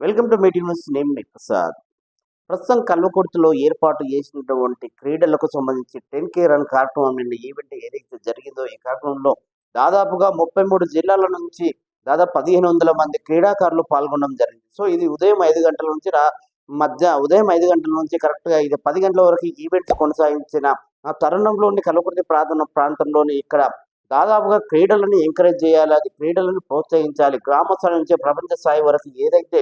Welcome to meet universe name me Prasad. ప్రస్తుతం కల్వకుర్తిలో ఏర్పాటు చేసినటువంటి క్రీడలకు సంబంధించి టెన్ కే రన్ కార్యక్రమం నిన్న ఈవెంట్ ఏదైతే జరిగిందో ఈ కార్యక్రమంలో దాదాపుగా ముప్పై మూడు జిల్లాల నుంచి దాదాపు పదిహేను వందల మంది క్రీడాకారులు పాల్గొనడం జరిగింది. సో ఇది ఉదయం ఐదు గంటల నుంచి రా మధ్య ఉదయం ఐదు గంటల నుంచి కరెక్ట్గా ఇది పది గంటల వరకు ఈవెంట్ కొనసాగించిన ఆ తరుణంలోని కల్వకుర్తి ప్రాంతం ప్రాంతంలోని ఇక్కడ దాదాపుగా క్రీడలను ఎంకరేజ్ చేయాలి అది క్రీడలను ప్రోత్సహించాలి. గ్రామ స్థాయి నుంచి ప్రపంచ స్థాయి వరకు ఏదైతే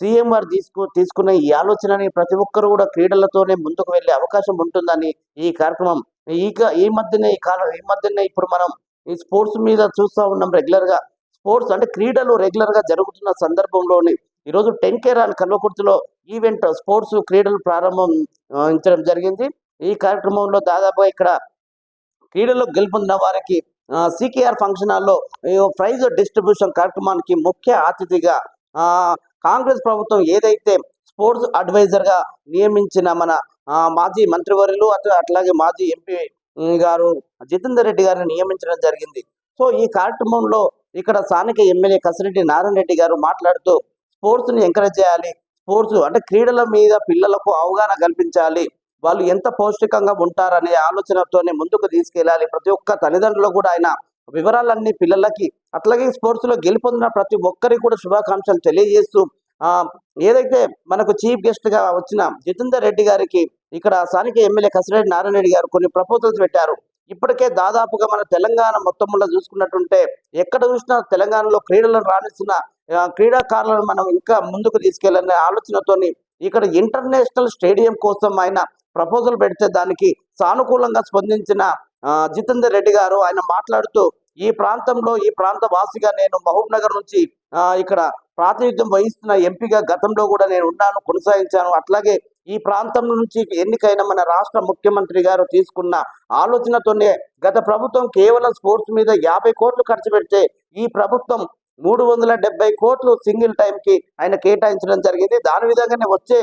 సీఎం వారు తీసుకు తీసుకున్న ఈ ఆలోచనని ప్రతి ఒక్కరు కూడా క్రీడలతోనే ముందుకు వెళ్ళే అవకాశం ఉంటుందని ఈ కార్యక్రమం. ఈ ఈ మధ్యనే ఈ కాలం ఈ మధ్యనే ఇప్పుడు మనం ఈ స్పోర్ట్స్ మీద చూస్తూ ఉన్నాం రెగ్యులర్గా స్పోర్ట్స్ అంటే క్రీడలు రెగ్యులర్గా జరుగుతున్న సందర్భంలోని ఈరోజు టెన్ కేర్ రాన్ కల్వకుర్తిలో ఈవెంట్ స్పోర్ట్స్ క్రీడలు ప్రారంభించడం జరిగింది. ఈ కార్యక్రమంలో దాదాపుగా ఇక్కడ క్రీడల్లో గెలుపొందిన వారికి సికేఆర్ ఫంక్షన్ హాల్లో ప్రైజ్ డిస్ట్రిబ్యూషన్ కార్యక్రమానికి ముఖ్య అతిథిగా కాంగ్రెస్ ప్రభుత్వం ఏదైతే స్పోర్ట్స్ అడ్వైజర్గా నియమించిన మన మాజీ మంత్రివర్యులు అట్లా అట్లాగే మాజీ ఎంపీ గారు జితేందర్ రెడ్డి గారిని నియమించడం జరిగింది. సో ఈ కార్యక్రమంలో ఇక్కడ స్థానిక ఎమ్మెల్యే కసిరెడ్డి నారాయణ రెడ్డి గారు మాట్లాడుతూ స్పోర్ట్స్ని ఎంకరేజ్ చేయాలి. స్పోర్ట్స్ అంటే క్రీడల మీద పిల్లలకు అవగాహన కల్పించాలి. వాళ్ళు ఎంత పౌష్టికంగా ఉంటారనే ఆలోచనతోనే ముందుకు తీసుకెళ్ళాలి. ప్రతి ఒక్క తల్లిదండ్రులు కూడా ఆయన వివరాలన్నీ పిల్లలకి అట్లాగే స్పోర్ట్స్లో గెలుపొందిన ప్రతి ఒక్కరికి కూడా శుభాకాంక్షలు తెలియజేస్తూ ఏదైతే మనకు చీఫ్ గెస్ట్గా వచ్చిన జితేందర్ రెడ్డి గారికి ఇక్కడ స్థానిక ఎమ్మెల్యే కసిరెడ్డి నారాయణ రెడ్డి గారు కొన్ని ప్రపోజల్స్ పెట్టారు. ఇప్పటికే దాదాపుగా మన తెలంగాణ మొత్తంలో చూసుకున్నట్టుంటే ఎక్కడ చూసినా తెలంగాణలో క్రీడలను రాణిస్తున్న క్రీడాకారులను మనం ఇంకా ముందుకు తీసుకెళ్ళనే ఆలోచనతోని ఇక్కడ ఇంటర్నేషనల్ స్టేడియం కోసం ఆయన ప్రపోజల్ పెడితే దానికి సానుకూలంగా స్పందించిన జితేందర్ రెడ్డి గారు ఆయన మాట్లాడుతూ ఈ ప్రాంతంలో ఈ ప్రాంత వాసిగా నేను మహబూబ్ నగర్ నుంచి ఇక్కడ ప్రాతినిధ్యం వహిస్తున్న ఎంపీగా గతంలో కూడా నేను ఉన్నాను కొనసాగించాను. అట్లాగే ఈ ప్రాంతం నుంచి ఎన్నికైన మన రాష్ట్ర ముఖ్యమంత్రి గారు తీసుకున్న ఆలోచనతోనే గత ప్రభుత్వం కేవలం స్పోర్ట్స్ మీద యాభై కోట్లు ఖర్చు పెడితే ఈ ప్రభుత్వం మూడు వందల డెబ్బై కోట్లు సింగిల్ టైంకి ఆయన కేటాయించడం జరిగింది. దాని విధంగానే వచ్చే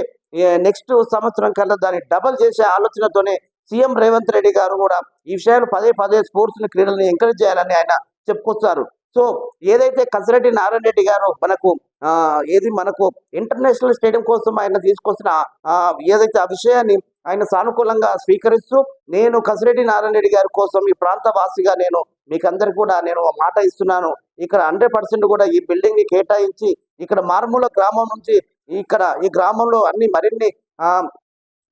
నెక్స్ట్ సంవత్సరం కల్లా దాన్ని డబల్ చేసే ఆలోచనతోనే సీఎం రేవంత్ రెడ్డి గారు కూడా ఈ విషయాలు పదే పదే స్పోర్ట్స్ క్రీడలను క్రీడల్ని ఎంకరేజ్ చేయాలని ఆయన చెప్పుకొస్తారు సో ఏదైతే కసిరెడ్డి నారాయణ రెడ్డి గారు మనకు ఏది మనకు ఇంటర్నేషనల్ స్టేడియం కోసం ఆయన తీసుకొస్తున్న ఏదైతే ఆ విషయాన్ని ఆయన సానుకూలంగా స్వీకరిస్తూ నేను కసిరెడ్డి నారాయణ రెడ్డి గారి కోసం ఈ ప్రాంత వాసిగా నేను మీకు కూడా నేను మాట ఇస్తున్నాను. ఇక్కడ హండ్రెడ్ పర్సెంట్ కూడా ఈ బిల్డింగ్ని కేటాయించి ఇక్కడ మారుమూల గ్రామం నుంచి ఇక్కడ ఈ గ్రామంలో అన్ని మరిన్ని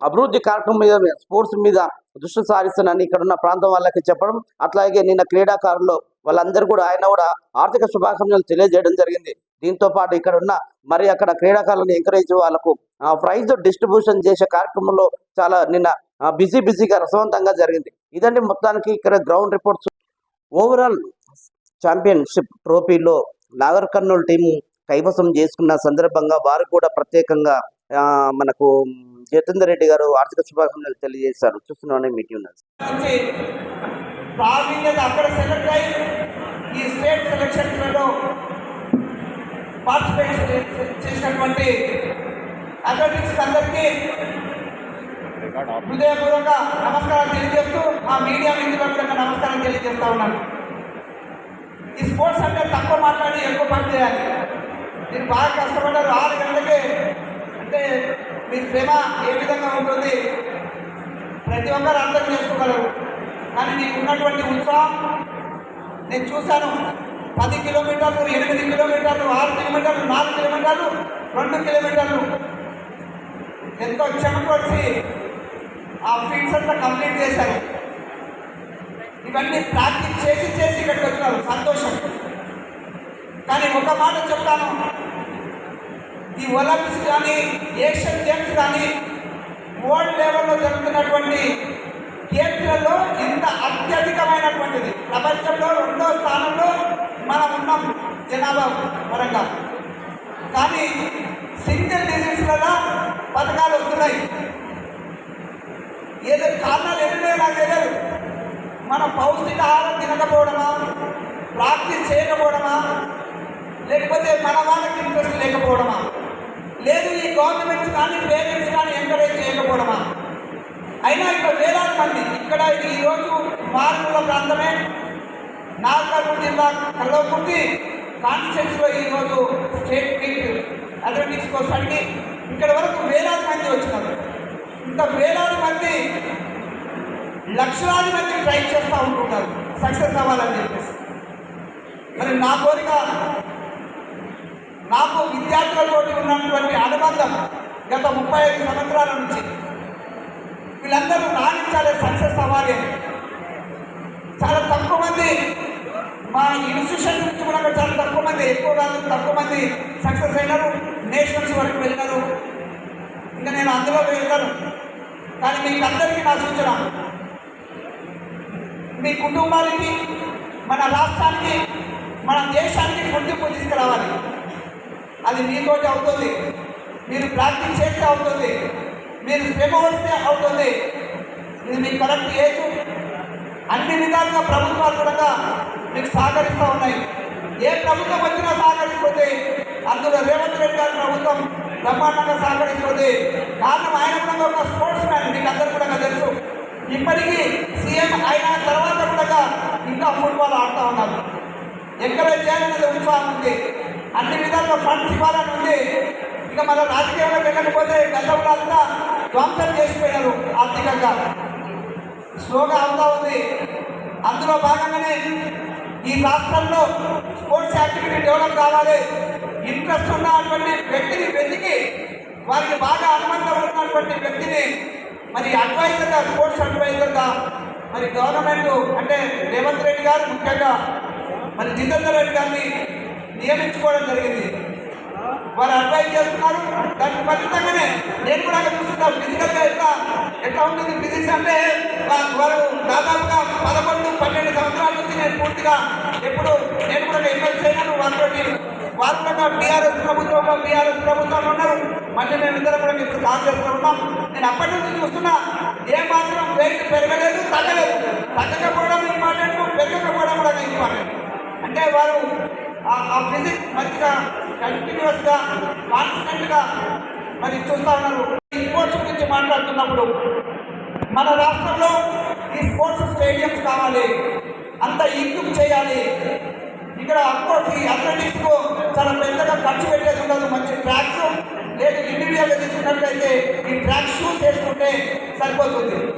అభివృద్ధి కార్యక్రమం మీద స్పోర్ట్స్ మీద దృష్టి సారిస్తానని ఇక్కడ ఉన్న ప్రాంతం వాళ్ళకి చెప్పడం అట్లాగే నిన్న క్రీడాకారులు వాళ్ళందరూ కూడా ఆయన కూడా ఆర్థిక శుభాకాంక్షలు తెలియజేయడం జరిగింది. దీంతో పాటు ఇక్కడ ఉన్న మరి అక్కడ క్రీడాకారులను ఎంకరేజ్ వాళ్ళకు ప్రైజ్ డిస్ట్రిబ్యూషన్ చేసే కార్యక్రమంలో చాలా నిన్న బిజీ బిజీగా రసవంతంగా జరిగింది. ఇదండి మొత్తానికి ఇక్కడ గ్రౌండ్ రిపోర్ట్స్ ఓవరాల్ ఛాంపియన్షిప్ ట్రోఫీలో నాగర్ కర్నూలు టీము కైవసం చేసుకున్న సందర్భంగా వారు కూడా ప్రత్యేకంగా మనకు జితేందర్ రెడ్డి గారు ఆర్థిక శుభాకాంక్షలు తెలియజేశారు. చూస్తున్నామని మీటింగ్ ఉన్నది అక్కడ సెలెక్ట్ అయ్యి ఈ స్టేట్ సెలక్షన్స్లలో పార్టిసిపేట్ చేసినటువంటి అథ్లెటిక్స్ అందరికీ హృదయపూర్వక నమస్కారం తెలియజేస్తూ మా మీడియా మిత్రులకు కూడా నమస్కారం తెలియజేస్తా ఉన్నాను. ఈ స్పోర్ట్స్ అంటే తక్కువ మాట్లాడి ఎక్కువ పని చేయాలి. మీరు బాగా కష్టపడ్డారు ఆరు గంటలకే అంటే మీ ప్రేమ ఏ విధంగా ఉంటుంది? ప్రతి ఒక్కరు అర్థం చేసుకోగలరు కానీ మీకు ఉన్నటువంటి ఉత్సాహం నేను చూశాను పది కిలోమీటర్లు ఎనిమిది కిలోమీటర్లు ఆరు కిలోమీటర్లు నాలుగు కిలోమీటర్లు రెండు కిలోమీటర్లు. ఎంతో చెమట వచ్చి ఆ ఫీట్స్ అంతా కంప్లీట్ చేశారు. ఇవన్నీ ప్రాక్టీస్ చేసి చేసి ఇక్కడికి వచ్చినారు. సంతోషం. కానీ ఒక మాట చెప్తాను. ఈ ఒలింపిక్స్ కానీ ఏషియన్ గేమ్స్ కానీ వరల్డ్ లెవెల్లో జరుగుతున్నటువంటి గేమ్స్లలో ఇంత అత్యధికమైనటువంటిది. ప్రపంచంలో రెండో స్థానంలో మనం ఉన్నాం జనాభా పరంగా. కానీ సింగిల్ డిజిట్స్లలో పథకాలు వస్తున్నాయి. ఏదో కారణాలు ఎన్నో నాకు తెలియదు. మన పౌష్టికాహారం తినకపోవడమా? ప్రాక్టీస్ చేయకపోవడమా? లేకపోతే మన వాళ్ళకి ఇంట్రెస్ట్ లేకపోవడమా? లేదు ఈ గవర్నమెంట్స్ కానీ పేరెంట్స్ కానీ ఎంకరేజ్ చేయకపోవడమా? అయినా ఇక్కడ వేలాది మంది ఇక్కడ ఇది ఈరోజు మారుమూల ప్రాంతమే. నాగర్కర్నూలు జిల్లా కల్లోకుంటి కాన్స్టిట్యూన్సీలో ఈరోజు స్టేట్ మీట్ అథ్లెటిక్స్ కోసానికి ఇక్కడ వరకు వేలాది మంది వచ్చినారు. ఇంత వేలాది మంది లక్షలాది మంది ట్రై చేస్తూ ఉంటున్నారు. సక్సెస్ అవ్వాలని చెప్పేసి. మరి నా కోరిక నాకు విద్యార్థులతోటి ఉన్నటువంటి అనుబంధం గత ముప్పై ఐదు సంవత్సరాల నుంచి. వీళ్ళందరూ రాణించాలి సక్సెస్ అవ్వాలి. చాలా తక్కువ మంది మా ఇన్స్టిట్యూషన్ నుంచి కూడా చాలా తక్కువ మంది ఎక్కువ కాదు తక్కువ మంది సక్సెస్ అయినారు నేషనల్స్ వరకు వెళ్ళినారు. ఇంకా నేను అందులో వెళ్ళాను కానీ మీకు అందరికీ నా సూచన మీ కుటుంబానికి మన రాష్ట్రానికి మన దేశానికి గుర్తింపు తీసుకురావాలి. అది మీతోటి అవుతుంది. మీరు ప్రాక్టీస్ చేస్తే అవుతుంది. మీరు శ్రమ వస్తే అవుతుంది. ఇది మీకు కరెక్ట్ ఏజ్. అన్ని విధాలుగా ప్రభుత్వాలు కూడా మీకు సహకరిస్తూ ఉన్నాయి. ఏ ప్రభుత్వం వచ్చినా సహకరిస్తుంది. అందులో రేవంత్ రెడ్డి గారి ప్రభుత్వం బ్రహ్మాండంగా సహకరిస్తుంది. కారణం ఆయన కూడా ఒక స్పోర్ట్స్ మ్యాన్ మీకు అందరూ కూడా తెలుసు. ఇప్పటికీ సీఎం అయిన తర్వాత కూడా ఇంకా ఫుట్బాల్ ఆడుతూ ఉన్నారు. ఎంకరేజ్ చేయాలనేది ఉత్సాహం ఉంది. అన్ని విధాలుగా ఫండ్స్ ఇవ్వాలని ఉంది. ఇక మన రాజకీయంలో వెళ్ళకపోతే గతంలో అంతా ధ్వంసం చేసిపోయినారు ఆర్థికంగా. స్లోగా అవుతా ఉంది. అందులో భాగంగానే ఈ రాష్ట్రంలో స్పోర్ట్స్ యాక్టివిటీ డెవలప్ కావాలి. ఇంట్రెస్ట్ ఉన్నటువంటి వ్యక్తిని వెతికి వారికి బాగా అనుబంధం ఉన్నటువంటి వ్యక్తిని మరి అడ్వైజర్గా స్పోర్ట్స్ అడ్వైజర్గా మరి గవర్నమెంట్ అంటే రేవంత్ రెడ్డి గారు ముఖ్యంగా మరి జితేందర్ రెడ్డి గారిని నియమించుకోవడం జరిగింది. వారు అడ్వైజ్ చేస్తున్నారు. దానికి ఖచ్చితంగానే నేను కూడా అక్కడ చూస్తున్నా ఫిజికల్గా ఎట్లా ఎట్లా ఉంటుంది ఫిజిక్స్ అంటే వారు దాదాపుగా పదకొండు పన్నెండు సంవత్సరాల నుంచి నేను పూర్తిగా ఎప్పుడు నేను కూడా ఇన్వెస్ట్ చేయను. వారితో వారు బీఆర్ఎస్ ప్రభుత్వంలో బీఆర్ఎస్ ప్రభుత్వంలో ఉన్నారు. మళ్ళీ మేము ఇద్దరు కూడా మీకు కాంగ్రెస్లో ఉన్నాం. నేను అప్పటి నుంచి చూస్తున్నా ఏ మాత్రం వెయిట్ పెరగలేదు తగ్గలేదు. తగ్గకపోవడం ఇంపార్టెంట్ పెరగకపోవడం కూడా ఇంపార్టెంట్ అంటే వారు ఆ- ఆ ఫిజిక్స్ మంచిగా కంటిన్యూస్గా కాన్స్టెంట్గా మరి చూస్తూ ఉన్నారు. ఈ స్పోర్ట్స్ గురించి మాట్లాడుతున్నప్పుడు మన రాష్ట్రంలో ఈ స్పోర్ట్స్ స్టేడియంస్ కావాలి అంత ఇందుకు చేయాలి. ఇక్కడ అఫ్కోర్స్ ఈ అథ్లెటిక్స్ చాలా పెద్దగా ఖర్చు పెట్టేది ఉండదు మంచి ట్రాక్స్ లేదు ఇండివిజువల్గా తీసుకున్నట్లయితే ఈ ట్రాక్ షూస్ వేసుకుంటే సరిపోతుంది.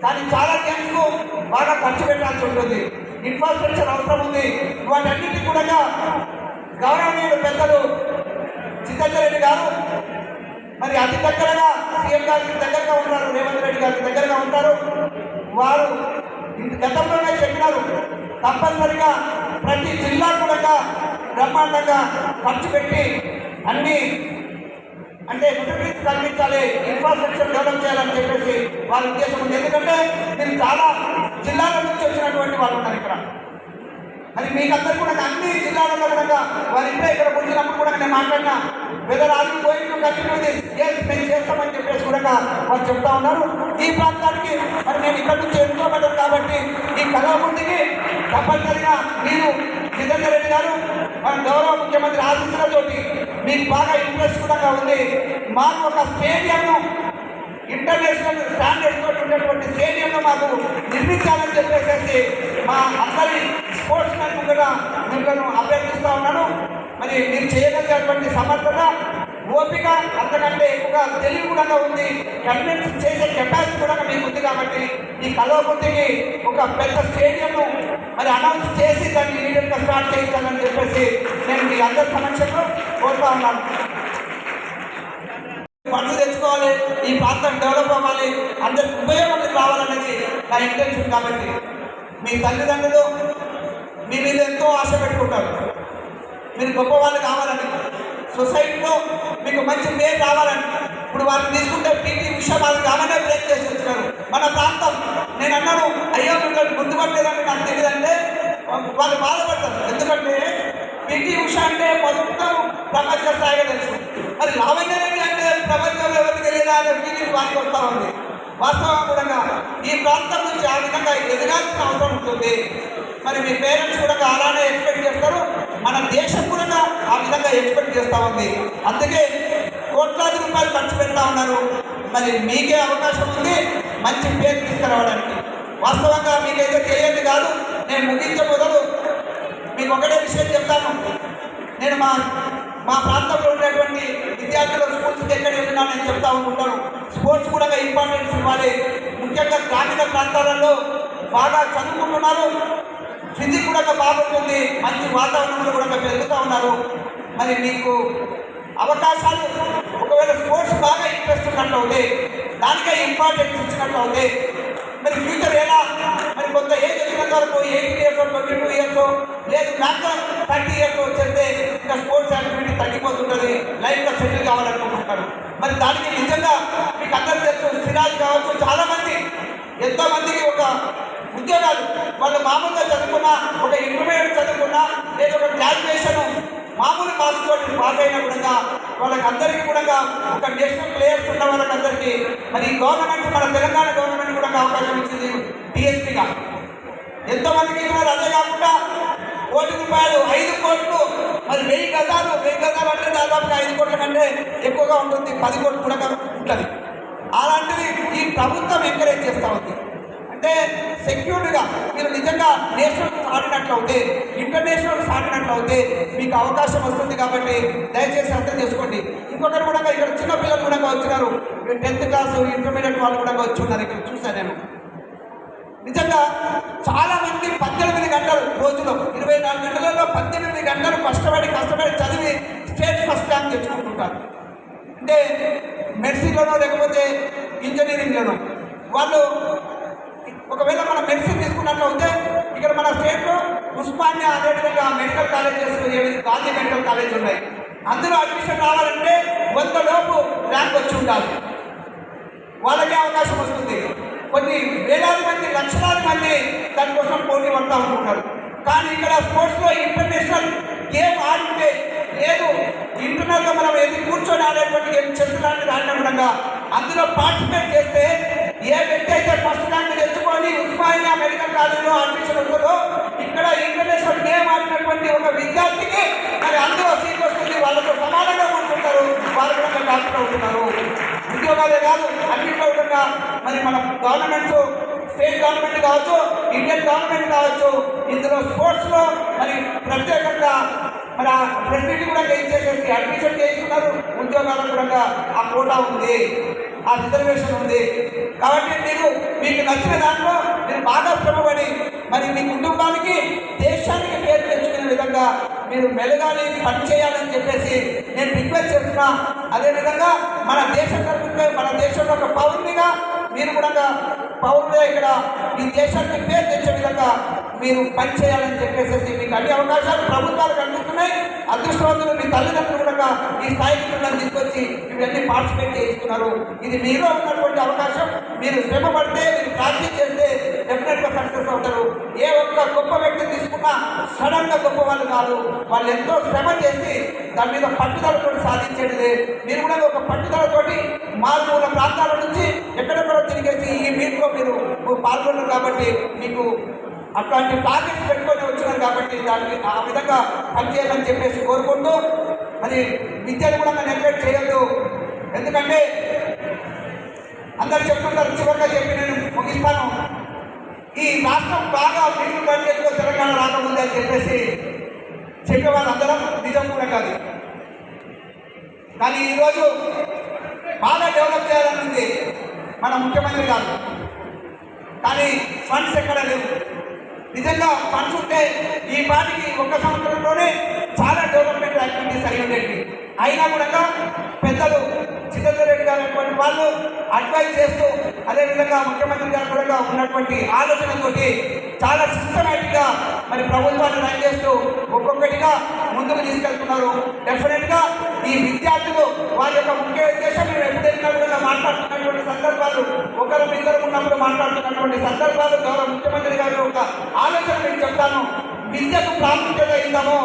కానీ చాలా గేమ్స్కు బాగా ఖర్చు పెట్టాల్సి ఉంటుంది. ఇన్ఫ్రాస్ట్రక్చర్ అవసరం ఉంది. వాటన్నిటి కూడా గౌరవనీయులు పెద్దలు చిత్తంజరెడ్డి రెడ్డి గారు మరి అతి దగ్గరగా సీఎం గారికి దగ్గరగా ఉంటారు రేవంత్ రెడ్డి గారికి దగ్గరగా ఉంటారు. వారు ఇంత గతంలోనే చెప్పినారు తప్పనిసరిగా ప్రతి జిల్లా కూడా బ్రహ్మాండంగా ఖర్చు పెట్టి అన్ని అంటే ఫెసిలిటీస్ కల్పించాలి ఇన్ఫ్రాస్ట్రక్చర్ డెవలప్ చేయాలని చెప్పేసి వాళ్ళ ఉద్దేశం ఉంది. ఎందుకంటే నేను చాలా జిల్లాల నుంచి వచ్చినటువంటి వాళ్ళు ఉన్నారు ఇక్కడ. అది మీకు కూడా అన్ని జిల్లాలలో కూడా వారి ఇంట్లో ఇక్కడ వచ్చినప్పుడు కూడా నేను మాట్లాడినా వెదర్ ఆర్ యూ కట్టినది ఏది మేము చేస్తామని చెప్పేసి కూడా వాళ్ళు చెప్తా ఉన్నారు. ఈ ప్రాంతానికి మరి నేను ఇక్కడ నుంచి ఎన్నుకోబడ్డాను కాబట్టి ఈ కళామూర్తికి తప్పనిసరిగా మీరు జితేందర్ రెడ్డి గారు మన గౌరవ ముఖ్యమంత్రి ఆశీస్సులతోటి మీకు బాగా ఇంట్రెస్ట్ కూడా ఉంది. మాకు ఒక స్టేడియంను ఇంటర్నేషనల్ స్టాండర్డ్స్ తోటి ఉన్నటువంటి స్టేడియంను మాకు నిర్మించాలని చెప్పేసి మా అందరి స్పోర్ట్స్ మెన్ కూడా మిమ్మల్ని అభ్యర్థిస్తూ ఉన్నాను. మరి మీరు చేయగలిగేటువంటి సమర్థత ఓపిక అంతకంటే ఎక్కువగా తెలివి కూడా ఉంది. కన్విన్స్ చేసే కెపాసిటీ కూడా మీకు ఉంది కాబట్టి ఈ కలవకుంటికి ఒక పెద్ద స్టేడియంను మరి అనౌన్స్ చేసి దాన్ని ఇమీడియట్గా స్టార్ట్ చేయించాలని చెప్పేసి నేను మీ అందరి సమక్షంలో కోరుతా ఉన్నాను. ఫండ్స్ తెచ్చుకోవాలి ఈ ప్రాంతం డెవలప్ అవ్వాలి అందరికి ఉపయోగం రావాలనేది నా ఇంటెన్షన్ కాబట్టి మీ తల్లిదండ్రులు మీ మీద ఎంతో ఆశ పెట్టుకుంటారు. మీరు గొప్ప వాళ్ళు కావాలని సొసైటీలో మీకు మంచి పేరు రావాలని ఇప్పుడు వారిని తీసుకుంటే టీటీ విషయం వాళ్ళు కావాలనే బ్రేక్ చేసి వచ్చినారు. మన ప్రాంతం నేను అన్నాను అయ్యో మిమ్మల్ని గుర్తుపట్టలేదని నాకు తెలియదంటే వాళ్ళు బాధపడతారు. ఎందుకంటే పీటీ ఉష అంటే మొత్తం ప్రపంచ స్థాయిగా తెలుసు. మరి లావణ్య రెడ్డి అంటే ప్రపంచంలో ఎవరికి తెలియదా అనే ఫీలింగ్ వారికి వస్తూ ఉంది. వాస్తవం కూడా ఈ ప్రాంతం నుంచి ఆ విధంగా ఎదగాల్సిన అవసరం ఉంటుంది. మరి మీ పేరెంట్స్ కూడా అలానే ఎక్స్పెక్ట్ చేస్తారు. మన దేశం కూడా ఆ విధంగా ఎక్స్పెక్ట్ చేస్తూ ఉంది. అందుకే కోట్లాది రూపాయలు ఖర్చు పెడతా ఉన్నారు. మరి మీకే అవకాశం ఉంది మంచి పేరు తీసుకురావడానికి. వాస్తవంగా మీకైతే తెలియదు కాదు నేను ముగించే మీకు ఒకటే విషయం చెప్తాను. నేను మా మా ప్రాంతంలో ఉండేటువంటి విద్యార్థులు స్కూల్స్కి ఎక్కడ వెళ్ళినా నేను చెప్తా ఉంటాను. స్పోర్ట్స్ కూడా ఇంపార్టెన్స్ ఇవ్వాలి. ముఖ్యంగా గ్రామీణ ప్రాంతాలలో బాగా చదువుకుంటున్నారు. ఫిజిక్ కూడా బాగుంటుంది మంచి వాతావరణంలో కూడా పెరుగుతూ ఉన్నారు. మరి మీకు అవకాశాలు ఒకవేళ స్పోర్ట్స్ బాగా ఇంట్రెస్ట్ ఉన్నట్లు ఉంది దానికే ఇంపార్టెన్స్ ఇచ్చినట్లు ఉంది మరి ఫ్యూచర్ ఎలా? మరి కొంత ఏజ్ వచ్చినంత వరకు eighteen years twenty two years లేదు మ్యాక్సిమం థర్టీ ఇయర్స్ వచ్చేస్తే ఇంకా స్పోర్ట్స్ యాక్టివిటీ తగ్గిపోతుంటుంది లైఫ్లో సెటిల్ కావాలనుకుంటున్నారు. మరి దానికి నిజంగా మీకు అందరూ తెలుసు సిరాజ్ కావచ్చు చాలామంది ఎంతోమందికి ఒక ఉద్యోగాలు. వాళ్ళు మామూలుగా చదువుకున్న ఒక ఇంటర్మీడియట్ చదువుకున్న లేదా ఒక గ్రాడ్యుయేషన్ మామూలు పాస్ తోటి పాస్ అయిన కూడా వాళ్ళకి అందరికీ కూడా ఒక నేషనల్ ప్లేయర్స్ ఉన్న వాళ్ళకందరికీ మరి గవర్నమెంట్ మన తెలంగాణ గవర్నమెంట్ కూడా అవకాశం ఇచ్చింది డిఎస్పీగా ఎంతో మందికి ఇచ్చినారు అదే కాకుండా కోటి రూపాయలు ఐదు కోట్లు మరి వెయ్యి గజాలు వెయ్యి గజాలు అంటే దాదాపుగా ఐదు కోట్ల కంటే ఎక్కువగా ఉంటుంది పది కోట్లు కూడా ఉంటుంది. అలాంటిది ఈ ప్రభుత్వం ఎంకరేజ్ చేస్తూ ఉంది. అంటే సెక్యూర్డ్గా మీరు నిజంగా నేషనల్ సాగినట్లయితే ఇంటర్నేషనల్ సాగినట్లయితే మీకు అవకాశం వస్తుంది కాబట్టి దయచేసి అర్థం చేసుకోండి. ఇంకొకరు కూడా ఇక్కడ చిన్న పిల్లలు కూడా వచ్చినారు. టెన్త్ క్లాస్ ఇంటర్మీడియట్ వాళ్ళు కూడా వచ్చి ఉన్నారు. ఇక్కడ చూశాను నేను. నిజంగా చాలామంది పద్దెనిమిది గంటలు రోజులో ఇరవై నాలుగు గంటలలో పద్దెనిమిది గంటలు కష్టపడి కష్టపడి చదివి స్టేట్ ఫస్ట్ ర్యాంక్ తెచ్చుకుంటుంటారు. అంటే మెడిసిన్లోనో లేకపోతే ఇంజనీరింగ్లోనో వాళ్ళు ఒకవేళ మనం మెడిసిన్ తీసుకున్నట్లయితే ఇక్కడ మన స్టేట్లో ఉస్మానియా అదేవిధంగా మెడికల్ కాలేజెస్ ఏవి- గాంధీ మెడికల్ కాలేజ్ ఉన్నాయి. అందులో అడ్మిషన్ రావాలంటే వంద లోపు ర్యాంక్ వచ్చి ఉండాలి. వాళ్ళకే అవకాశం వస్తుంది. కొన్ని వేలాది మంది లక్షలాది మంది దానికోసం పోటీ పడతా ఉంటున్నారు కానీ ఇక్కడ స్పోర్ట్స్లో ఇంటర్నేషనల్ గేమ్ ఆడితే లేదు. ఇంటర్నల్గా మనం ఏది కూర్చొని ఆడేటువంటి గేమ్ చెస్ లాంటిది విధంగా అందులో పార్టిసిపేట్ చేస్తే ఏ వ్యక్తి అయితే ఫస్ట్ ర్యాంక్ తెచ్చుకొని ఉస్మానియా మెడికల్ కాలేజీలో అడ్మిషన్ ఉంటుందో ఇక్కడ ఇంటర్నేషనల్ నేమ్ ఆడినటువంటి ఒక విద్యార్థికి మరి అందులో సీట్ వస్తుంది. వాళ్ళతో సమానంగా కూర్చుంటారు. వాళ్ళు కూడా డాక్టర్ అవుతున్నారు ఉద్యోగాలే కాదు అన్నింటిలో కూడా మరి మన గవర్నమెంట్ స్టేట్ గవర్నమెంట్ కావచ్చు ఇండియన్ గవర్నమెంట్ కావచ్చు ఇందులో స్పోర్ట్స్లో మరి ప్రత్యేకంగా మరి ఆ ఫెసిలిటీ కూడా చేసేసి అడ్మిషన్ చేస్తున్నారు ఉద్యోగాలకు కూడా ఆ కోటా ఉంది. ఆ రిజర్వేషన్ ఉంది. కాబట్టి మీరు మీకు నచ్చిన దాంట్లో మీరు బాగా శ్రమపడి మరి మీ కుటుంబానికి దేశానికి పేరు తెచ్చుకునే విధంగా మీరు మెలగాలి పని చేయాలని చెప్పేసి నేను రిక్వెస్ట్ చేస్తున్నా. అదేవిధంగా మన దేశం తరపున మన దేశంలో ఒక పౌరునిగా మీరు కూడా పౌరుగా ఇక్కడ ఈ దేశానికి పేరు తెచ్చే విధంగా మీరు పని చేయాలని చెప్పేసి మీకు అన్ని అవకాశాలు ప్రభుత్వాలు కనిపిస్తున్నాయి అదృష్టవంతులు మీ తల్లిదండ్రులు కూడా ఈ స్థాయికి మిమ్మల్ని తీసుకొచ్చి ఇవన్నీ పార్టిసిపేట్ చేయిస్తున్నారు. ఇది మీలో ఉన్నటువంటి అవకాశం. మీరు శ్రమ పడితే మీరు ప్రాక్టీస్ చేస్తే డెఫినెట్గా సక్సెస్ అవుతారు. ఏ ఒక్క గొప్ప వ్యక్తి తీసుకున్నా సడన్గా గొప్ప వాళ్ళు కాదు. వాళ్ళు ఎంతో శ్రమ చేసి దాని మీద పట్టుదలతో సాధించేది మీరు కూడా ఒక పట్టుదలతోటి మారుమూల ప్రాంతాల నుంచి ఎక్కడెక్కడో తిరిగేసి ఈ మీట్లో మీరు పాల్గొన్నారు కాబట్టి మీకు అట్లాంటి టార్గెట్స్ పెట్టుకొని వచ్చినారు కాబట్టి దానికి ఆ విధంగా పనిచేయాలని చెప్పేసి కోరుకుంటూ అది విద్యను కూడా నెగ్లెక్ట్ చేయొద్దు. ఎందుకంటే అందరు చెప్తుంటారు చివరిగా చెప్పి నేను ముగిస్తాను. ఈ రాష్ట్రం బాగా మిగులు బడ్జెట్లో తెలంగాణ రాకముంది అని చెప్పేసి చెప్పే అందరం నిజం కూడా కాదు. కానీ ఈరోజు బాగా డెవలప్ చేయాలని ఉంది మన ముఖ్యమంత్రి గారు. కానీ ఫండ్స్ ఎక్కడ లేవు. నిజంగా మనసుంటే ఈ పాటికి ఒక్క సంవత్సరంలోనే చాలా డెవలప్మెంట్ యాక్టివిటీస్ అయి ఉండేవి అయినా కూడా పెద్దలు చిత్తూరు రెడ్డి గారు అటువంటి వాళ్ళు అడ్వైజ్ చేస్తూ అదేవిధంగా ముఖ్యమంత్రి గారు కూడా ఉన్నటువంటి ఆలోచనతోటి చాలా సిస్టమేటిక్గా మరి ప్రభుత్వాన్ని రన్ చేస్తూ ఒక్కొక్కటిగా ముందుకు తీసుకెళ్తున్నారు. డెఫినెట్గా ఈ విద్యార్థులు వారి యొక్క ముఖ్య ఉద్దేశం మేము ఎప్పుడైనా కూడా మాట్లాడుతున్నటువంటి సందర్భాలు ఒకరు ఇద్దరు ఉన్నప్పుడు మాట్లాడుతున్నటువంటి సందర్భాలు గౌరవ ముఖ్యమంత్రి గారి యొక్క ఆలోచన నేను చెప్తాను. విద్యకు ప్రాముఖ్యత ఇద్దాము.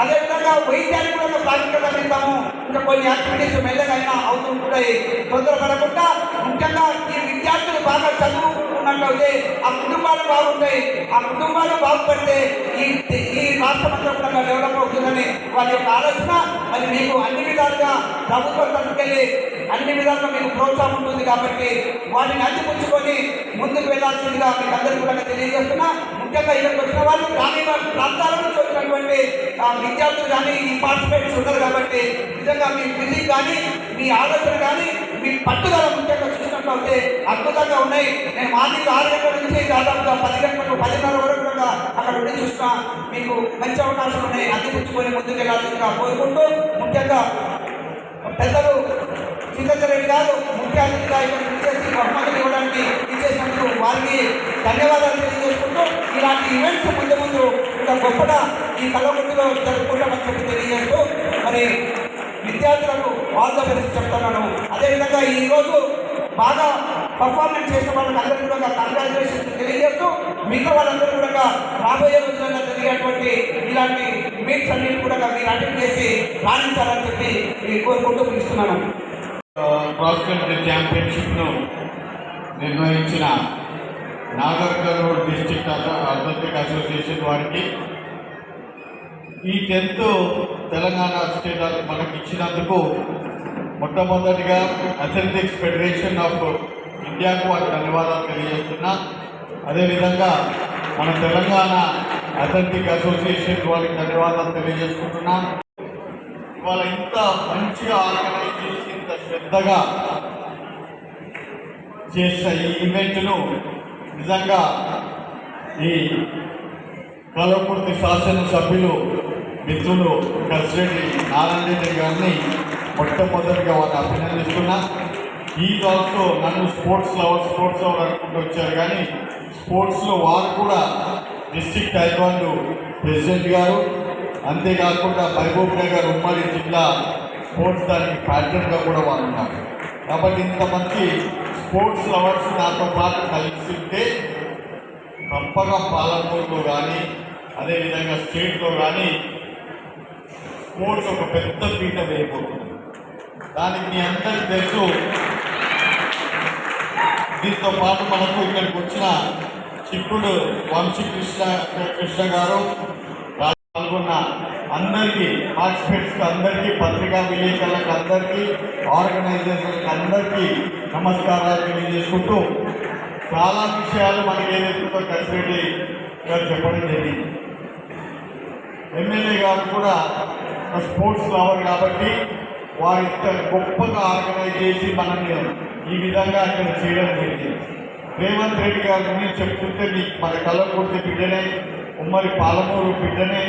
అదేవిధంగా వైద్యానికి కూడా ప్రాముఖ్యత ఇద్దాము. ఇంకా కొన్ని యాక్టివిటీస్ మెల్లగైనా అయినా అవుతుంటాయి తొందరపడకుండా ముఖ్యంగా ఈ విద్యార్థులు బాగా చదువు చదువుకున్నట్లయితే ఆ కుటుంబాలు బాగుంటాయి. ఆ కుటుంబాలు బాగుపడితే ఈ ఈ రాష్ట్రం అంతా కూడా డెవలప్ అవుతుందని వారి యొక్క ఆలోచన. మరి మీకు అన్ని విధాలుగా ప్రభుత్వం తరఫుకెళ్ళి అన్ని విధాలుగా మీకు ప్రోత్సాహం ఉంటుంది కాబట్టి వాటిని అందిపుచ్చుకొని ముందుకు వెళ్ళాల్సిందిగా మీకు అందరికీ కూడా తెలియజేస్తున్నా. ముఖ్యంగా ఇక్కడికి వచ్చిన వాళ్ళు గ్రామీణ ప్రాంతాల నుంచి వచ్చినటువంటి విద్యార్థులు కానీ ఈ పార్టిసిపేట్స్ ఉన్నారు కాబట్టి నిజంగా మీ ఫిజిక్ కానీ మీ ఆలోచన కానీ మీ పట్టుదల చూస్తే అద్భుతంగా ఉన్నాయి. నేను మార్నింగ్ ఆరు గంటల నుంచి దాదాపుగా పది గంటలకు పదిన్నర వరకు కూడా అక్కడ ఉండి చూసినా మీకు మంచి అవకాశాలు ఉన్నాయి. అందిపుచ్చుకొని ముందుకు వెళ్ళాల్సిందిగా కోరుకుంటూ ముఖ్యంగా పెద్దలు చింతచరెడ్డి గారు ముఖ్య అతిథిగా ఇక్కడ బహుమతులు ఇవ్వడానికి ఇచ్చేసినందుకు వారికి ధన్యవాదాలు తెలియజేసుకుంటూ ఇలాంటి ఈవెంట్స్ ముందు ముందు ఇంకా గొప్పగా ఈ కళ్ళగుట్టులో జరుపుకుంటామని చెప్పి తెలియజేస్తూ మరి విద్యార్థులకు ఆల్ ద బెస్ట్ చెప్తున్నాను. అదేవిధంగా ఈరోజు బాగా పర్ఫార్మెన్స్ చేసిన వాళ్ళకి అందరికీ కూడా కంగ్రాచులేషన్స్ తెలియజేస్తూ మిగతా వాళ్ళందరూ కూడా రాబోయే రోజుల్లో జరిగేటువంటి ఇలాంటి మీట్స్ అన్నింటి కూడా మీరు అటెండ్ చేసి రాణించాలని చెప్పి ఈ కోరుకుంటూ పిలుస్తున్నాను క్రాస్ కంట్రీ ఛాంపియన్షిప్ను నిర్వహించిన Nagar Kurnool district athletic association వారికి ఈ టెన్త్ తెలంగాణ స్టేట్ మనకి ఇచ్చినందుకు మొట్టమొదటిగా అథ్లెటిక్స్ ఫెడరేషన్ ఆఫ్ ఇండియాకు వారి ధన్యవాదాలు తెలియజేస్తున్నా. అదేవిధంగా మన తెలంగాణ అథ్లెటిక్ అసోసియేషన్ వారికి ధన్యవాదాలు తెలియజేసుకుంటున్నా. ఇవాళ ఇంత మంచిగా ఆర్గనైజ్ చేసి ఇంత శ్రద్ధగా చేసిన ఈ ఈవెంట్ను నిజంగా ఈ కలవకుర్తి శాసనసభ్యులు మిత్రులు కసిరెడ్డి నారాయణ రెడ్డి గారిని మొట్టమొదటిగా వాళ్ళు అభినందిస్తున్నా. ఈ ఆల్సో నన్ను స్పోర్ట్స్ లవర్ స్పోర్ట్స్ లవర్ అనుకుంటూ వచ్చారు కానీ స్పోర్ట్స్లో వారు కూడా డిస్ట్రిక్ట్ టైకాండు ప్రెసిడెంట్ గారు. అంతేకాకుండా మహబూబ్ నగర్ ఉమ్మడి జిల్లా స్పోర్ట్స్ దానికి ప్యాటర్న్గా కూడా వారు ఉన్నారు. కాబట్టి ఇంతమంది స్పోర్ట్స్ లవర్స్ నాతో పాటు కలిసి ఉంటే తప్పగా పాలమూరులో కానీ అదేవిధంగా స్టేట్లో కానీ స్పోర్ట్స్ ఒక పెద్ద పీట వేయబోతుంది. దానికి మీ అందరికీ తెలుసు. దీంతో పాటు మనకు ఇక్కడికి వచ్చిన చిక్కుడు వంశీ కృష్ణ కృష్ణ గారు పాల్గొన్న అందరికీ పార్టిసిపేట్స్కి అందరికీ పత్రికా విలేకరులకు అందరికీ ఆర్గనైజేషన్కి అందరికీ నమస్కారాలు తెలియజేసుకుంటూ చాలా విషయాలు మనకి ఏదైతుందో కసిరెడ్డి గారు చెప్పడం జరిగింది. ఎమ్మెల్యే గారు కూడా స్పోర్ట్స్ లవర్ కాబట్టి వారు ఇంత గొప్పగా ఆర్గనైజ్ చేసి మనల్ని ఈ విధంగా అక్కడ చేయడం జరిగింది. రేవంత్ రెడ్డి గారి గురించి చెప్తుంటే మీకు మన కళ్ళకుర్తి బిడ్డనే ఉమ్మడి పాలమూరు బిడ్డనే.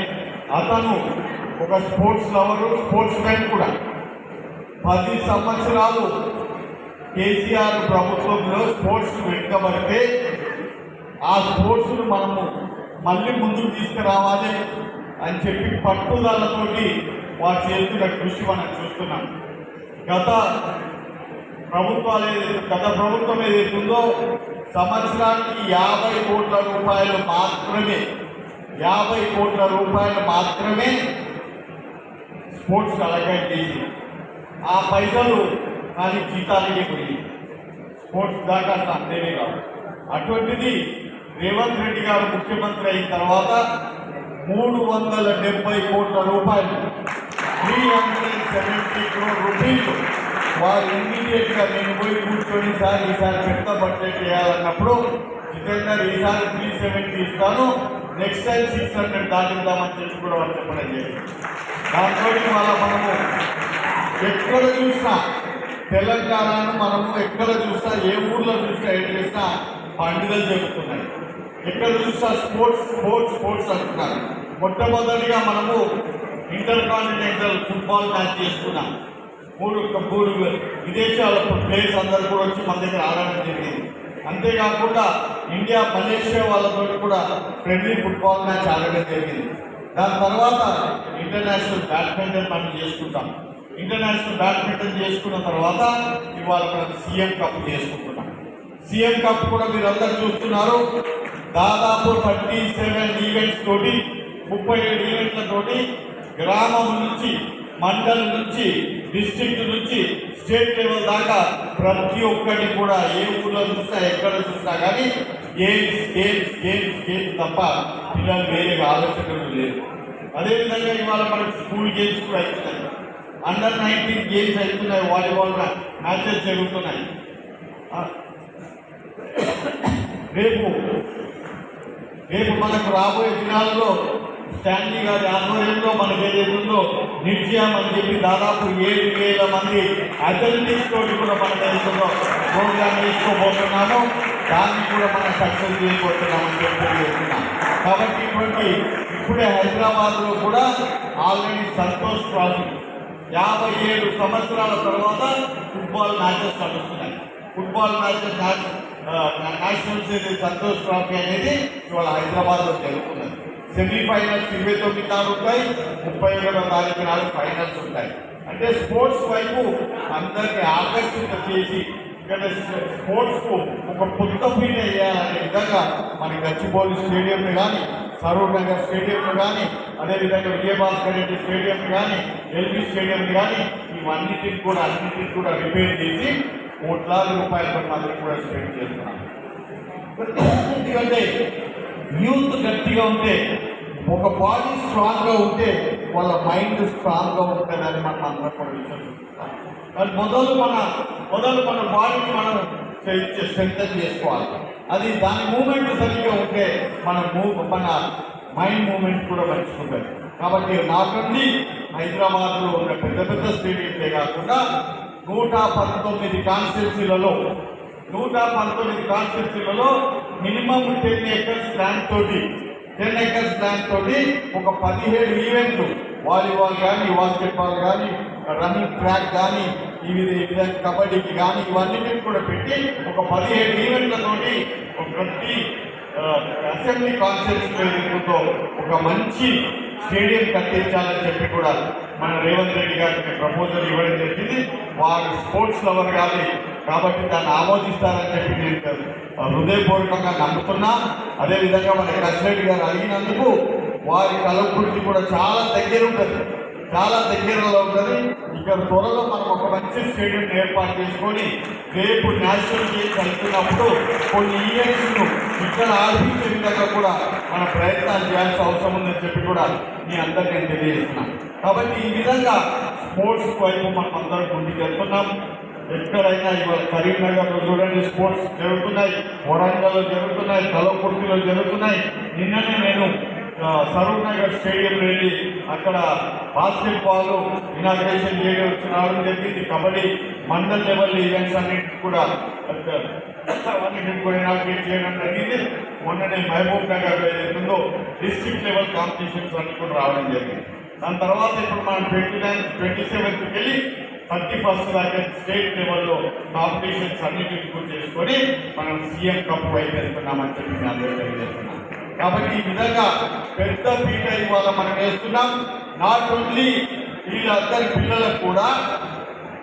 అతను ఒక స్పోర్ట్స్ లవరు స్పోర్ట్స్ మ్యాన్ కూడా. పది సంవత్సరాలు కేసీఆర్ ప్రభుత్వంలో స్పోర్ట్స్ వెనుకబడితే ఆ స్పోర్ట్స్ను మనము మళ్ళీ ముందుకు తీసుకురావాలి అని చెప్పి పట్టుదలతోటి వారు చేస్తున్న కృషి మనం చూస్తున్నాం. గత ప్రభుత్వాలు ఏదైతే గత ప్రభుత్వం ఏదైతుందో సంవత్సరానికి యాభై కోట్ల రూపాయలు మాత్రమే యాభై కోట్ల రూపాయలు మాత్రమే స్పోర్ట్స్ కలెక్ట్ చేసి ఆ పైసలు కానీ జీతాలకే పోయి స్పోర్ట్స్ దాకా అసలు అంతేనే కాదు. అటువంటిది రేవంత్ రెడ్డి గారు ముఖ్యమంత్రి అయిన తర్వాత మూడు వందల డెబ్బై కోట్ల రూపాయలు three hundred seventy crore rupees వారు ఇమ్మీడియట్గా నేను పోయి కూర్చొని సార్ ఈసారి పెద్ద బడ్జెట్ చేయాలన్నప్పుడు జితేందర్ ఈసారి త్రీ సెవెంటీ ఇస్తాను నెక్స్ట్ టైం సిక్స్ హండ్రెడ్ దాటిద్దామని చెప్పి కూడా వాళ్ళు చెప్పడం జరిగింది దాంతో వాళ్ళ మనము ఎక్కడ చూసినా తెలంగాణను మనము ఎక్కడ చూసినా ఏ ఊర్లో చూసినా ఏం చేసినా పండుగలు జరుగుతున్నాయి ఎక్కడ చూసినా స్పోర్ట్స్ స్పోర్ట్స్ స్పోర్ట్స్ అంటున్నారు మొట్టమొదటిగా మనము ఇంటర్ కాంటినెంటల్ ఫుట్బాల్ మ్యాచ్ చేసుకున్నాం మూడు మూడు విదేశాల ప్లేయర్స్ అందరూ కూడా వచ్చి మన దగ్గర ఆడడం జరిగింది. అంతేకాకుండా ఇండియా మలేషియా వాళ్ళతో కూడా ఫ్రెండ్లీ ఫుట్బాల్ మ్యాచ్ ఆడడం జరిగింది. దాని తర్వాత ఇంటర్నేషనల్ బ్యాడ్మింటన్ మనం చేసుకుంటాం. ఇంటర్నేషనల్ బ్యాడ్మింటన్ చేసుకున్న తర్వాత ఇవాళ మనం సీఎం కప్ చేసుకుంటున్నాం. సీఎం కప్ కూడా మీరు అందరు చూస్తున్నారు. దాదాపు థర్టీ సెవెన్ ఈవెంట్స్ తోటి ముప్పై ఏడు ఈవెంట్లతోటి గ్రామం నుంచి మండలం నుంచి డిస్ట్రిక్ట్ నుంచి స్టేట్ లెవెల్ దాకా ప్రతి ఒక్కటి కూడా ఏ ఊళ్ళో చూసినా ఎక్కడ చూసినా కానీ గేమ్స్ గేమ్స్ గేమ్స్ గేమ్స్ తప్ప పిల్లలు వేరే ఆలోచనలు లేదు అదేవిధంగా ఇవాళ మనకి స్కూల్ గేమ్స్ కూడా అవుతున్నాయి అండర్ నైన్టీన్ గేమ్స్ అవుతున్నాయి వాలీబాల్ మ్యాచెస్ జరుగుతున్నాయి. రేపు రేపు మనకు రాబోయే దినాల్లో స్టాన్లీ గారి ఆధ్వర్యంలో మనకు ఏదైతుందో నిత్యం అని చెప్పి దాదాపు ఏడు వేల మంది అథ్లెటిక్స్ తోటి కూడా మనం ఏదైతుందో ప్రోగ్రామ్ వేసుకోబోతున్నాము. దాన్ని కూడా మనం సక్సెస్ చేయబోతున్నామని చెప్పి తెలియజేస్తున్నాం. కాబట్టి ఇటువంటి ఇప్పుడే హైదరాబాద్లో కూడా ఆల్రెడీ సంతోష్ ట్రాఫీ యాభై ఏడు సంవత్సరాల తర్వాత ఫుట్బాల్ మ్యాచెస్ నడుస్తున్నాయి. ఫుట్బాల్ మ్యాచెస్ నేషనల్ ఇది సంతోష్ ట్రాఫీ అనేది ఇవాళ హైదరాబాద్లో జరుగుతున్నది. సెమీఫైనల్స్ ఇరవై తొమ్మిది నాలుగు ఉంటాయి ముప్పై ఒకటో తారీఖు నాలుగు ఫైనల్స్ ఉంటాయి. అంటే స్పోర్ట్స్ వైపు అందరినీ ఆకర్షిత చేసి ఇక్కడ స్పోర్ట్స్కు ఒక కొత్త ఫీల్ అయ్యాలనే విధంగా మన గచ్చిబౌలి స్టేడియం కానీ సరూర్ నగర్ స్టేడియంను కానీ అదేవిధంగా విజయభాస్కర్ రెడ్డి స్టేడియం కానీ ఎల్బీ స్టేడియం కానీ ఇవన్నిటిని కూడా అన్నిటిని కూడా రిపేర్ చేసి కోట్లాది రూపాయలతో మాత్రం కూడా స్పెండ్ చేస్తున్నాం. ఎందుకంటే యూత్ గట్టిగా ఉంటే ఒక బాడీ స్ట్రాంగ్గా ఉంటే వాళ్ళ మైండ్ స్ట్రాంగ్గా ఉంటుందని మనం అందరం కూడా విశ్వసిస్తాం. మరి మొదలు మన మొదలు మన బాడీని మనం స్ట్రెంగ్ చేసుకోవాలి. అది దాని మూమెంట్ సరిగ్గా ఉంటే మన మూవ్ మన మైండ్ మూమెంట్ కూడా మంచుకుంటుంది కాబట్టి నాకండి హైదరాబాద్లో ఉన్న పెద్ద పెద్ద స్టేడియంలే కాకుండా నూట పంతొమ్మిది కాన్స్టిట్యున్సీలలో నూట పంతొమ్మిది కాన్స్టిట్యూన్సీలలో మినిమం టెన్ ఏకర్స్ ల్యాండ్ తోటి టెన్ ఏకర్స్ ల్యాండ్ తోటి ఒక పదిహేడు ఈవెంట్లు వాలీబాల్ కానీ బాస్కెట్బాల్ కానీ రన్నింగ్ ట్రాక్ కానీ ఈ విధంగా కబడ్డీకి కానీ ఇవన్నీ కూడా పెట్టి ఒక పదిహేడు ఈవెంట్లతోటి ఒక ప్రతి అసెంబ్లీ కాన్స్టిట్యూన్సీతో ఒక మంచి స్టేడియం కట్టించాలని చెప్పి కూడా మన రేవంత్ రెడ్డి గారికి ప్రపోజల్ ఇవ్వడం జరిగింది. వారు స్పోర్ట్స్ లవర్ కాదు కాబట్టి దాన్ని ఆమోదిస్తారని చెప్పి నేను హృదయపూర్వకంగా నమ్ముతున్నా. అదేవిధంగా మన కసిరెడ్డి గారు అడిగినందుకు వారి కలవకుర్తి కూడా చాలా దగ్గర ఉంటుంది. చాలా దగ్గరలో ఉంటుంది. ఇక్కడ త్వరలో మనం ఒక మంచి స్టేడియం ఏర్పాటు చేసుకొని రేపు నేషనల్ గేమ్స్ వెళ్తున్నప్పుడు కొన్ని ఈవెంట్స్ను ఇక్కడ ఆడిపించే విధంగా కూడా మన ప్రయత్నాలు చేయాల్సిన అవసరం ఉందని చెప్పి కూడా మీ అందరికీ నేను తెలియజేస్తున్నాను కాబట్టి ఈ విధంగా స్పోర్ట్స్ వైపు మనం అందరం ముందుకు వెళ్తున్నాం. ఎక్కడైనా ఇవాళ కరీంనగర్లో చూడండి స్పోర్ట్స్ జరుగుతున్నాయి. వరంగల్లో జరుగుతున్నాయి కలవకుర్తిలో జరుగుతున్నాయి. నిన్ననే నేను సరూర్ నగర్ స్టేడియం వెళ్ళి అక్కడ బాస్కెట్బాల్ ఇనాగ్రేషన్ చేయడం రావడం జరిగింది కబడ్డీ మండల్ లెవెల్ ఈవెంట్స్ అన్నింటికి కూడా అన్నింటికి కూడా ఇనాగ్రేట్ చేయడం జరిగింది. మొన్ననే మహబూబ్ నగర్ ఏదైతుందో డిస్ట్రిక్ట్ లెవెల్ కాంపిటీషన్స్ అన్ని కూడా రావడం జరిగింది. దాని తర్వాత ఇప్పుడు మనం ట్వంటీ నైన్ ట్వంటీ సెవెంత్కి వెళ్ళి థర్టీ ఫస్ట్ దాకా స్టేట్ లెవెల్లో కాంపిటీషన్స్ అన్నింటికి కూడా చేసుకొని మనం సీఎం కప్ వైపు వెళ్తున్నామని చెప్పి నేను తెలియజేస్తున్నాను కాబట్టి ఈ విధంగా పెద్ద పీట ఇవాళ మనం వేస్తున్నాం. నాట్ ఓన్లీ వీళ్ళందరి పిల్లలకు కూడా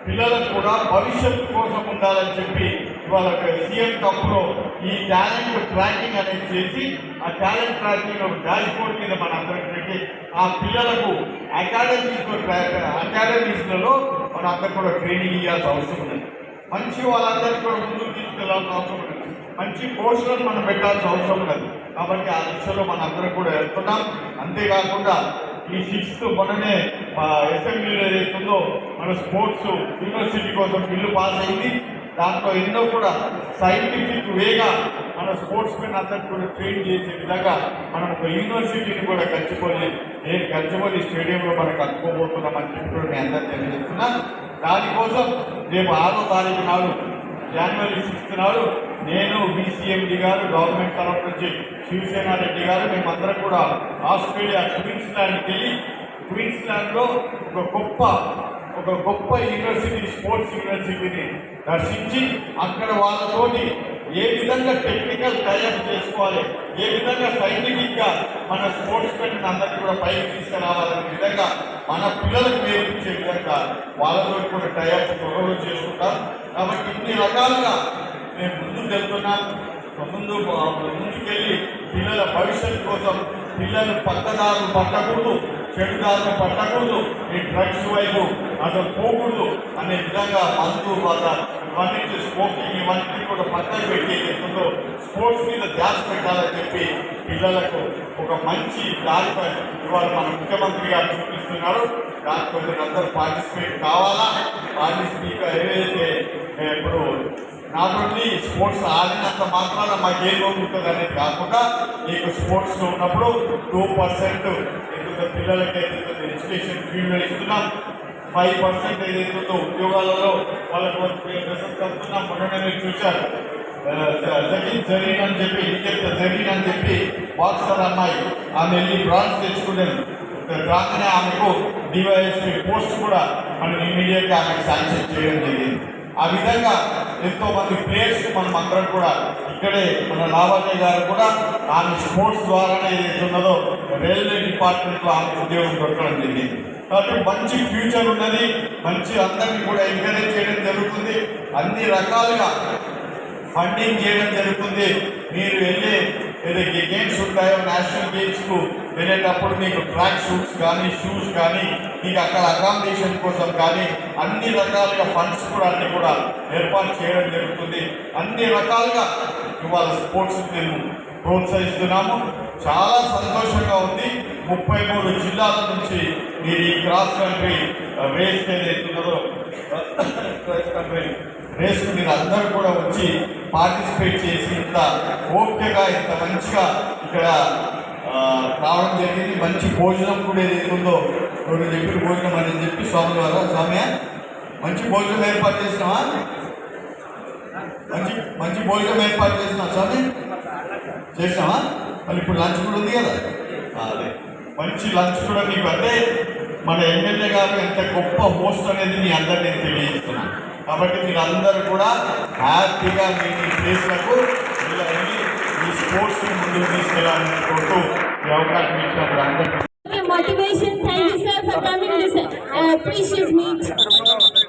పిల్లలకు కూడా భవిష్యత్తు కోసం ఉండాలని చెప్పి ఇవాళ సీఎం కప్లో ఈ టాలెంట్ ట్రాకింగ్ అనేది చేసి ఆ టాలెంట్ ట్రాకింగ్ డాష్ బోర్డ్ మీద మన అందరికి పెట్టి ఆ పిల్లలకు అకాడమీస్ అకాడమీస్లలో మన అందరు కూడా ట్రైనింగ్ ఇవ్వాల్సిన అవసరం ఉంది మంచి వాళ్ళందరికీ కూడా ముందుకు తీసుకెళ్ళాల్సిన అవసరం ఉంది మంచి పోస్టులను మనం పెట్టాల్సిన అవసరం ఉండదు కాబట్టి ఆ దిశలో మన అందరం కూడా వెళ్తున్నాం. అంతేకాకుండా ఈ సిక్స్త్ మొన్ననే అసెంబ్లీలో ఏదైతుందో మన స్పోర్ట్స్ యూనివర్సిటీ కోసం బిల్లు పాస్ అయింది. దాంట్లో ఎన్నో కూడా సైంటిఫిక్ వేగా మన స్పోర్ట్స్ మెన్ అందరికీ కూడా ట్రైన్ చేసే విధంగా మనం ఒక యూనివర్సిటీని కూడా గచ్చిపోయి నేను గచ్చిపోయి స్టేడియంలో మనకు కట్టుకోబోతున్నామని చెప్పి కూడా నేను అందరికీ తెలియజేస్తున్నా. దానికోసం రేపు ఆరో తారీఖు నాడు జనవరి సిక్స్త్ నాడు నేను బీసీఎండి గారు గవర్నమెంట్ తరఫు నుంచి శివసేన రెడ్డి గారు మేమందరం కూడా ఆస్ట్రేలియా క్వీన్స్లాండ్కి వెళ్ళి క్వీన్స్లాండ్లో ఒక గొప్ప ఒక గొప్ప యూనివర్సిటీ స్పోర్ట్స్ యూనివర్సిటీని దర్శించి అక్కడ వాళ్ళతోటి ఏ విధంగా టెక్నికల్ తయారు చేసుకోవాలి ఏ విధంగా సైంటిఫిక్గా మన స్పోర్ట్స్ మెన్ అందరికీ కూడా పైకి తీసుకురావాలనే విధంగా మన పిల్లలకు నేర్పించే విధంగా వాళ్ళతో కూడా టైప్ త్వరలో చేసుకుంటాం. కాబట్టి ఇన్ని రకాలుగా మేము ముందుకు వెళ్తున్నాం ముందు ముందుకెళ్ళి పిల్లల భవిష్యత్తు కోసం పిల్లలు పక్కదారులు పట్టకూడదు చెడుదారులు పట్టకూడదు ఈ డ్రగ్స్ వైపు అసలు పోకూడదు అనే విధంగా మందు వల్ల ఇవన్నీ స్మోకింగ్ ఇవన్నీ కూడా పక్కన పెట్టి ఏదైతుందో స్పోర్ట్స్ మీద ధ్యాస పెట్టాలని చెప్పి పిల్లలకు ఒక మంచి దారిపై ఇవాళ మన ముఖ్యమంత్రి గారు చూపిస్తున్నారు. దాని కొంచెం అందరూ పార్టిసిపేట్ కావాలా? పార్టిసిపేట్ ఏదైతే ఇప్పుడు నాట్ ఓన్లీ స్పోర్ట్స్ ఆడినంత మాత్రాన మాకు ఏ లోపు ఉంటుంది అనేది కాకుండా మీకు స్పోర్ట్స్లో ఉన్నప్పుడు టూ పర్సెంట్ ఏదైతే పిల్లలకి ఏదైతే ఎడ్యుకేషన్ ఫీల్డ్లో ఇస్తున్నాం ఫైవ్ పర్సెంట్ ఏదైతే ఉద్యోగాలలో వాళ్ళకి రిజల్ట్ కలుపుతున్నాం మొన్ననే మీరు చూశారు. జగీన్ జరీన్ అని చెప్పి ఇంకెంత జరీన్ అని చెప్పి బాక్సర్ అమ్మాయి ఆమె వెళ్ళి బ్రాంచ్ తెచ్చుకునేది. రాగానే ఆమెకు డివైఎస్పీ పోస్ట్ కూడా మనం ఇమీడియట్గా ఆమెకు శాంక్షన్ చేయడం జరిగింది. ఆ విధంగా ఎంతో మంది ప్లేయర్స్ మనం అందరం కూడా ఇక్కడే మన లావాదేవి గారు కూడా ఆమె స్పోర్ట్స్ ద్వారానే ఏదైతే ఉన్నదో రైల్వే డిపార్ట్మెంట్లో ఆమె ఉద్యోగం దొరకడం జరిగింది. కాబట్టి మంచి ఫ్యూచర్ ఉన్నది మంచి అందరినీ కూడా ఎంకరేజ్ చేయడం జరుగుతుంది. అన్ని రకాలుగా ఫండింగ్ చేయడం జరుగుతుంది. మీరు వెళ్ళి ఏదైతే గేమ్స్ ఉంటాయో నేషనల్ గేమ్స్కు వెళ్ళేటప్పుడు మీకు ట్రాక్ షూట్స్ కానీ షూస్ కానీ మీకు అక్కడ అకామిడేషన్ కోసం కానీ అన్ని రకాలుగా ఫండ్స్ కూడా అన్ని కూడా ఏర్పాటు చేయడం జరుగుతుంది. అన్ని రకాలుగా ఇవాళ స్పోర్ట్స్ మేము ప్రోత్సహిస్తున్నాము. చాలా సంతోషంగా ఉంది. ముప్పై మూడు జిల్లాల నుంచి మీరు ఈ క్రాస్ కంట్రీ రేస్ ఏదైతున్నదో క్రాస్ కంట్రీ రేస్ మీరు అందరూ కూడా వచ్చి పార్టిసిపేట్ చేసి ఇంత ఓపికగా ఇంత మంచిగా ఇక్కడ రావడం జరిగింది. మంచి భోజనం కూడా ఏదైతే ఉందో నువ్వు చెప్పిన భోజనం అని చెప్పి స్వామి వారు స్వామి మంచి భోజనం ఏర్పాటు చేసినావా? మంచి మంచి భోజనం ఏర్పాటు చేసినావా స్వామి? చేసినావా? మళ్ళీ ఇప్పుడు లంచ్ కూడా ఉంది కదా? అదే. మంచి లంచ్ కూడా నీకు అంటే మన ఎమ్మెల్యే గారు ఎంత గొప్ప హోస్ట్ అనేది మీ అందరు నేను తెలియజేస్తున్నాను కాబట్టి మీరు కూడా హ్యాపీగా మీ ప్లేస్లకు ఇలా వెళ్ళి ఈ స్పోర్ట్స్ని ముందుకు తీసుకెళ్ళాలని కోరుతూ Motivation, thank you sir for coming. This uh, precious meet.